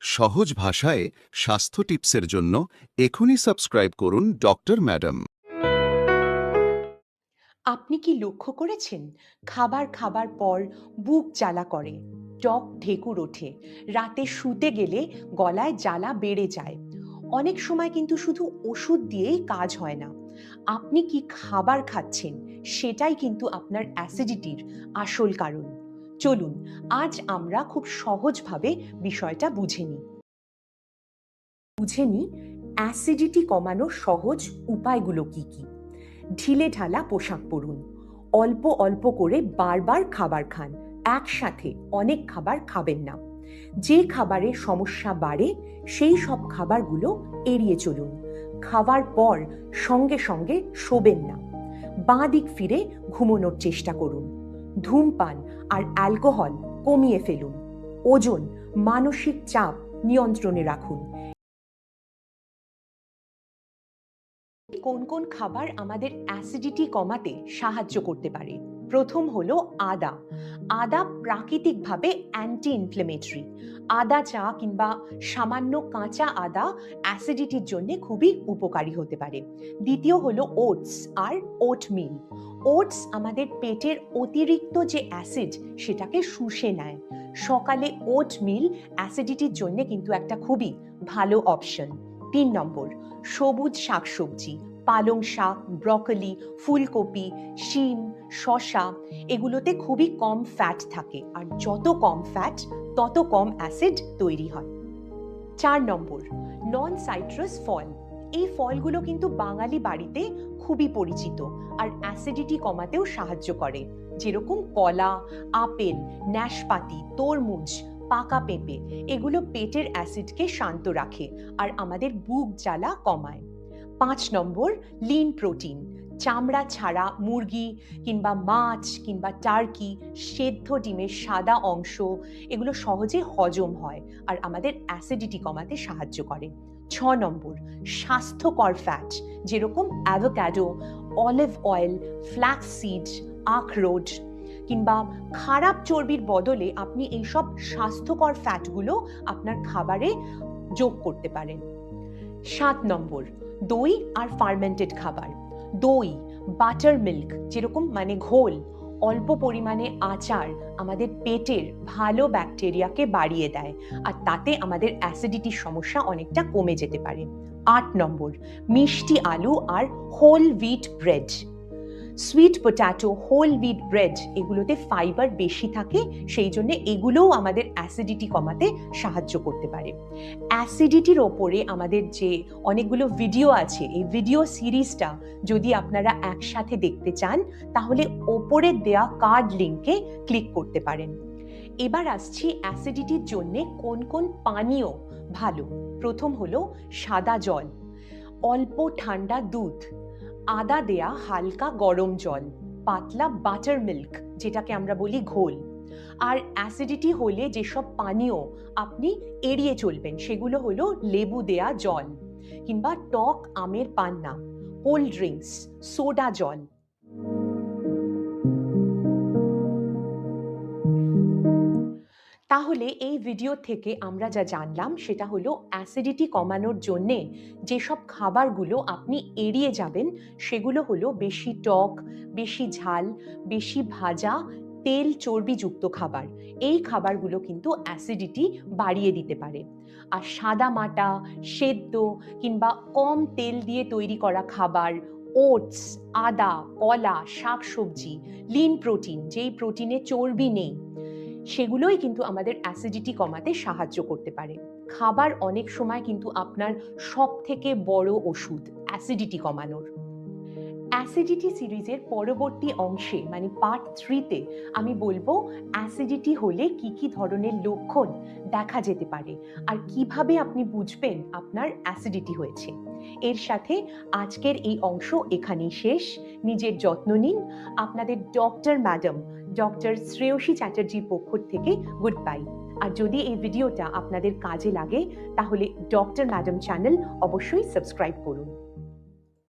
সহজ ভাষায় স্বাস্থ্য টিপসের জন্য এখনই সাবস্ক্রাইব করুন ডক্টর ম্যাডাম। আপনি কি লক্ষ্য করেছেন? খাবার খাবার পর বুক জ্বালা করে, টক ঢেকুর ওঠে, রাতে শুতে গেলে গলায় জ্বালা বেড়ে যায়। অনেক সময় কিন্তু শুধু ওষুধ দিয়েই কাজ হয় না। আপনি কি খাবার খাচ্ছেন? সেটাই কিন্তু আপনার অ্যাসিডিটির আসল কারণ। চলুন, আজ আমরা খুব সহজভাবে বিষয়টা বুঝে নিই। বুঝে নিই, অ্যাসিডিটি কমানোর সহজ উপায়গুলো কি কি। ঢিলে ঢালা পোশাক পরুন, অল্প অল্প করে বারবার খাবার খান, একসাথে অনেক খাবার খাবেন না। যে খাবারের সমস্যা বাড়ে, সেই সব খাবারগুলো এড়িয়ে চলুন। খাওয়ার পর সঙ্গে সঙ্গে শোবেন না। বাঁ দিক ফিরে ঘুমানোর চেষ্টা করুন। ধূমপান আর অ্যালকোহল কমিয়ে ফেলুন। ওজন, মানসিক চাপ নিয়ন্ত্রণে রাখুন। কোন কোন খাবার আমাদের অ্যাসিডিটি কমাতে সাহায্য করতে পারে? প্রথম হলো আদা। আদা প্রাকৃতিকভাবে অ্যান্টি ইনফ্লেমেটরি আদা চা কিংবা সামান্য কাঁচা আদা অ্যাসিডিটির জন্য খুবই উপকারী হতে পারে। দ্বিতীয় হলো ওটস আর ওটমিল ওটস আমাদের পেটের অতিরিক্ত যে অ্যাসিড সেটাকে শুষে নেয়। সকালে ওটমিল অ্যাসিডিটির জন্য কিন্তু একটা খুবই ভালো অপশন তিন নম্বর, সবুজ শাকসবজি, পালং শাক, ব্রকলি, ফুলকপি, শিম, শসা, এগুলোতে খুবই কম ফ্যাট থাকে আর যত কম ফ্যাট তত কম অ্যাসিড তৈরি হয়। চার নম্বর নন সাইট্রাস ফল। এই ফলগুলো কিন্তু বাঙালি বাড়িতে খুবই পরিচিত আর অ্যাসিডিটি কমাতেও সাহায্য করে। যেরকম কলা, আপেল ন্যাশপাতি তরমুজ পাকা পেঁপে। এগুলো পেটের অ্যাসিডকে শান্ত রাখে আর আমাদের বুক জ্বালা কমায়। পাঁচ নম্বর লিন প্রোটিন চামড়া ছাড়া মুরগি কিংবা মাছ কিংবা টার্কি সেদ্ধ ডিমের সাদা অংশ, এগুলো সহজে হজম হয় আর আমাদের অ্যাসিডিটি কমাতে সাহায্য করে। ছ নম্বর, স্বাস্থ্যকর ফ্যাট যেরকম avocado olive oil flax seed আখরোট কিংবা খারাপ চর্বির বদলে আপনি এইসব স্বাস্থ্যকর ফ্যাটগুলো আপনার খাবারে যোগ করতে পারেন। সাত নম্বর, দই আর ফার্মেন্টেড খাবার। দই, বাটার মিল্ক যেরকম মানে ঘোল, অল্প পরিমাণে আচার আমাদের পেটের ভালো ব্যাকটেরিয়াকে বাড়িয়ে দেয় আর তাতে আমাদের অ্যাসিডিটির সমস্যা অনেকটা কমে যেতে পারে। আট নম্বর, মিষ্টি আলু আর whole wheat bread. Sweet potato whole wheat bread এগুলোতে ফাইবার বেশি থাকে, সেই জন্য এগুলোও আমাদের অ্যাসিডিটি কমাতে সাহায্য করতে পারে। অ্যাসিডিটির ওপরে আমাদের যে অনেকগুলো ভিডিও আছে, এই ভিডিও সিরিজটা যদি আপনারা একসাথে দেখতে চান, তাহলে ওপরে দেয়া কার্ড লিঙ্কে ক্লিক করতে পারেন। এবার আসছি অ্যাসিডিটির জন্য কোন কোন পানীয় ভালো। প্রথম হলো সাদা জল, অল্প ঠান্ডা দুধ আদা দেয়া হালকা গরম জল, পাতলা বাটার মিল্ক যেটাকে আমরা বলি ঘোল। আর অ্যাসিডিটি হলে যেসব পানীয় আপনি এড়িয়ে চলবেন, সেগুলো হলো লেবু দেয়া জল কিংবা টক আমের পান্না কোল্ড ড্রিঙ্কস সোডা জল। তাহলে এই ভিডিও থেকে আমরা যা জানলাম সেটা হলো অ্যাসিডিটি কমানোর জন্যে যেসব খাবারগুলো আপনি এড়িয়ে যাবেন সেগুলো হলো বেশি টক, বেশি ঝাল, বেশি ভাজা, তেল চর্বিযুক্ত খাবার। এই খাবারগুলো কিন্তু অ্যাসিডিটি বাড়িয়ে দিতে পারে। আর সাদা মাটা, সেদ্ধ কিংবা কম তেল দিয়ে তৈরি করা খাবার, ওটস, আদা, কলা, শাকসবজি লিন প্রোটিন যেই প্রোটিনে চর্বি নেই সেগুলোই কিন্তু আমাদের অ্যাসিডিটি কমাতে সাহায্য করতে পারে। খাবার অনেক সময় কিন্তু আপনার সব থেকে বড় ওষুধ অ্যাসিডিটি কমানোর। অ্যাসিডিটি সিরিজের পরবর্তী অংশে মানে পার্ট থ্রিতে আমি বলব অ্যাসিডিটি হলে কি কি ধরনের লক্ষণ দেখা যেতে পারে আর কীভাবে আপনি বুঝবেন আপনার অ্যাসিডিটি হয়েছে। এর সাথে আজকের এই অংশ এখানেই শেষ। নিজের যত্ন নিন। আপনাদের ডক্টর ম্যাডাম ডক্টর শ্রেয়সী চ্যাটার্জির পক্ষ থেকে গুড বাই আর যদি এই ভিডিওটা আপনাদের কাজে লাগে, তাহলে ডক্টর ম্যাডাম চ্যানেল অবশ্যই সাবস্ক্রাইব করুন।